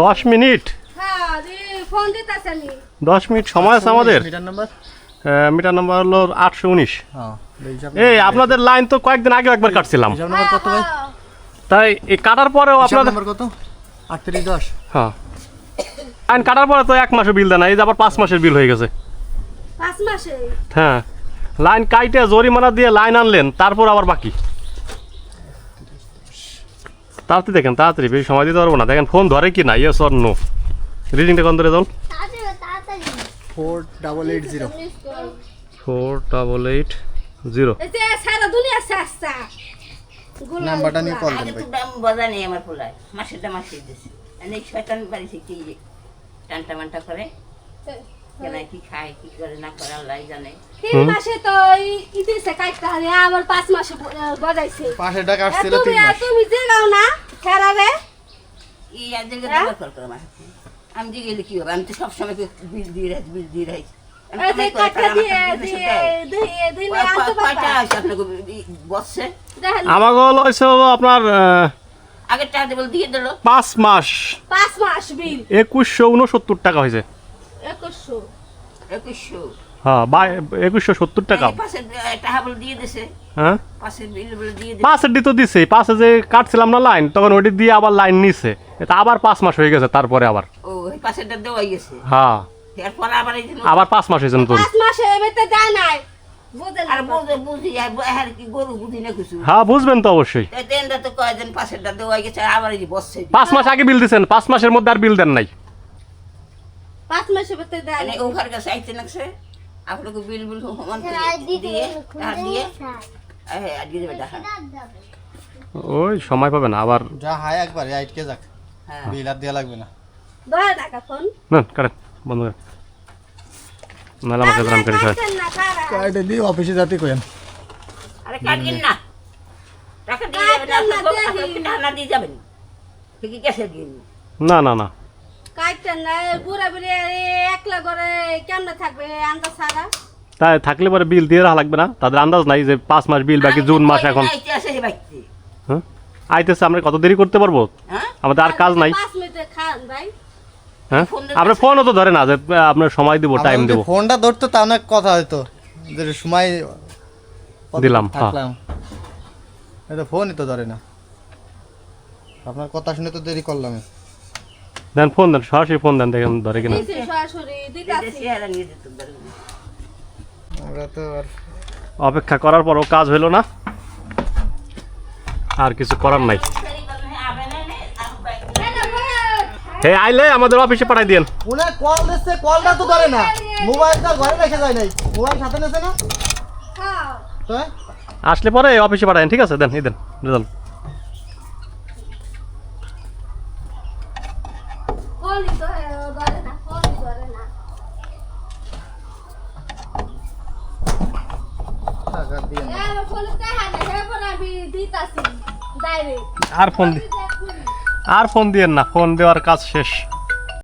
দশ মিনিট। হ্যাঁ দশ মিনিট সময় আছে আমাদের। Metre number? মিটার নাম্বার হলো আটশো উনিশ। হ্যাঁ এই আপনাদের লাইন তো কয়েকদিন আগে একবার কাটছিলাম। হ্যাঁ, তাই এই কাটার পরেও আপনাদের কত? আটত্রিশ দশ। হ্যাঁ। লাইন কাটার পরে তো এক মাসের বিল দেয় না এই যে আবার পাঁচ মাসের বিল হয়ে গেছে। হ্যাঁ। লাইন কাইটে জরিমানা দিয়ে লাইন আনলেন তারপর আবার বাকি। তাড়াতাড়ি দেখেন তাড়াতাড়ি বেশি সময় দিতে পারব না। দেখেন ফোন ধরে কি না? Yes or no. রিডিংটা কোন ধরে দল four double eight zero four double eight zero নাম্বারটা নিয়ে কল দেন ভাই। বজা নেই আমার পোলায়। মাসেরটা মাসে আর এই শয়তান বাড়িছে কি টানটা মানটা করে। কেন কি খায় কি করে না করে আল্লাহ জানে। তিন মাসে তো ই দিছে কাইটা রে আমার পাঁচ মাসে বজাইছে পাঁচশো টাকা আসছিল তিন মাস। তুমি যে গাও না খেরা ই আজকে হ্যাঁ? দাবার করে আমার আমি যে গেলে কি হবে? আমি তো সবসময় বিল দিয়ে রাখি বিল রাখি। আমাকে আপনার আহ, টাকা দিয়ে পাঁচ মাস। পাঁচ মাস বিল। একুশশো উনসত্তর টাকা হয়েছে। হ্যাঁ বা একুশশো সত্তর টাকা। হ্যাঁ? পাশের বিল বলে দিয়ে দিছে। পাঁচের ডি তো দিছে পাঁচে যে কাটছিলাম না লাইন তখন ওটি দিয়ে আবার লাইন নিছে। এটা আবার পাঁচ মাস হয়ে গেছে তারপরে আবার। হ্যাঁ। আবার পাঁচ মাস হয়েছে নতুন। পাঁচ মাসে হ্যাঁ বুঝবেন তো অবশ্যই। পাঁচ আগে বিল দিছেন পাঁচ মাসের মধ্যে আর বিল দেন নাই। পাঁচ মাসে বেতে দেয় মানে। ওভার কাছে আইতে নাকছে আপনাকে বিল বিল সমান করে দিয়ে টাকা দিয়ে দিয়ে দেবে ওই সময় পাবে না আবার যা হায় একবার আইটকে যাক। হ্যাঁ। বিল আর দেওয়া লাগবে না। দশ টাকা ফোন না কারেন বন্ধ করেন নাহলে আমাকে গ্রাম করি? সবাই কার্ডে দিয়ে অফিসে যাতে করেন। আরে কাটবেন না। টাকা দিয়ে যাবেন না, দিয়ে যাবেন। ঠিকই গেছে দিয়ে না না না। কাটছেন না বুড়া বুড়ি একলা করে কেমনে থাকবে আন্দাজ সারা তাই থাকলে পরে বিল দিয়ে রাখা লাগবে না? তাদের আন্দাজ নাই যে পাঁচ মাস বিল বাকি জুন মাস এখন। হ্যাঁ? আইতেছে আমরা কত দেরি করতে পারব? হ্যাঁ? আমাদের আর কাজ নাই। পাঁচ মিনিটে খান ভাই। হ্যাঁ? ফোন আপনার ফোনও তো ধরে না যে আপনার সময় দিব টাইম আমার দেবো। ফোনটা ধরতো তা অনেক কথা হয়তো যে সময় দিলাম, হ্যাঁ। থাকলাম। এটা ফোনই তো ধরে না। আপনার কথা শুনে তো দেরি করলাম। দেন ফোন দেন সরাসরি ফোন দেন দেখেন ধরে কিনা। আমরা তো আর অপেক্ষা করার পরও কাজ হইল না। আর কিছু করার নাই। হে আইলে আমাদের অফিসে পাঠাই দিন উনি কল দিচ্ছে কলটা তো ধরে না। মোবাইলটা ঘরে রেখে যায় নাই। মোবাইল সাথে নেছে না? হ্যাঁ। তো আসলে পরে অফিসে পাঠাইন ঠিক আছে? দেন এই দেন রেজাল্ট ফোনই তো ধরে না ফোনই ধরে না টাকা দিয়ে দিতাছি ডাইরেক্ট আর ফোন দি আর ফোন দিয়েন না ফোন দেওয়ার কাজ শেষ।